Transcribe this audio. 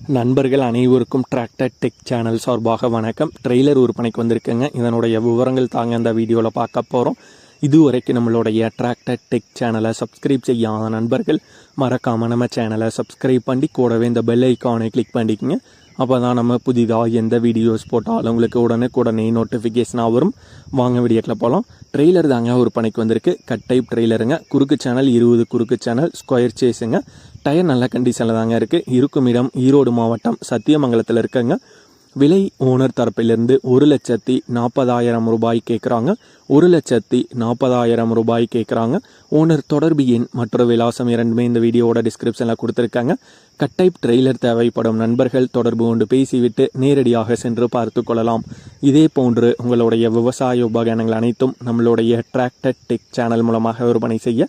நண்பர்கள் அனைவருக்கும் tractor tech channel சார்பாக வணக்கம். ட்ரெய்லர் விற்பனைக்கு வந்திருக்குங்க. இதனுடைய விவரங்கள் தாங்க இந்த வீடியோவில் பார்க்க போகிறோம் இதுவரைக்கும் நம்மளுடைய டிராக்டர் டெக் சேனலை சப்ஸ்கிரைப் செய்யாத நண்பர்கள் மறக்காமல் நம்ம சேனலை சப்ஸ்கிரைப் பண்ணி கூடவே இந்த பெல் ஐக்கானை கிளிக் பண்ணிக்கோங்க. அப்போ தான் நம்ம புதிதாக எந்த வீடியோஸ் போட்டாலும் உங்களுக்கு உடனே உடனே நோட்டிஃபிகேஷனாக வரும். வாங்க வீடியோக்கில் போகலாம் ட்ரெய்லர் தாங்க ஒரு பணிக்கு வந்திருக்கு. கட் டைப் ட்ரெய்லருங்க குறுக்கு சேனல் இருபது குறுக்கு சேனல் ஸ்கொயர் சேஸுங்க டயர் நல்ல கண்டிஷனில் தாங்க இருக்குது இருக்கும் இடம் ஈரோடு மாவட்டம் சத்தியமங்கலத்தில் இருக்குங்க. விலை ஓனர் தரப்பிலிருந்து ஒரு லட்சத்தி நாற்பதாயிரம் ரூபாய் கேட்குறாங்க. ஒரு லட்சத்தி நாற்பதாயிரம் ரூபாய் கேட்குறாங்க. ஓனர் தொடர்பு எண் மற்றொரு விலாசம் இரண்டுமே இந்த வீடியோவோட டிஸ்கிரிப்ஷனில் கொடுத்துருக்காங்க. கட்டைப் ட்ரெய்லர் தேவைப்படும் நண்பர்கள் தொடர்பு கொண்டு பேசிவிட்டு நேரடியாக சென்று பார்த்து கொள்ளலாம். இதே போன்று உங்களுடைய விவசாய உபகரணங்கள் அனைத்தும் நம்மளுடைய டிராக்டர் டெக் சேனல் மூலமாக விற்பனை செய்ய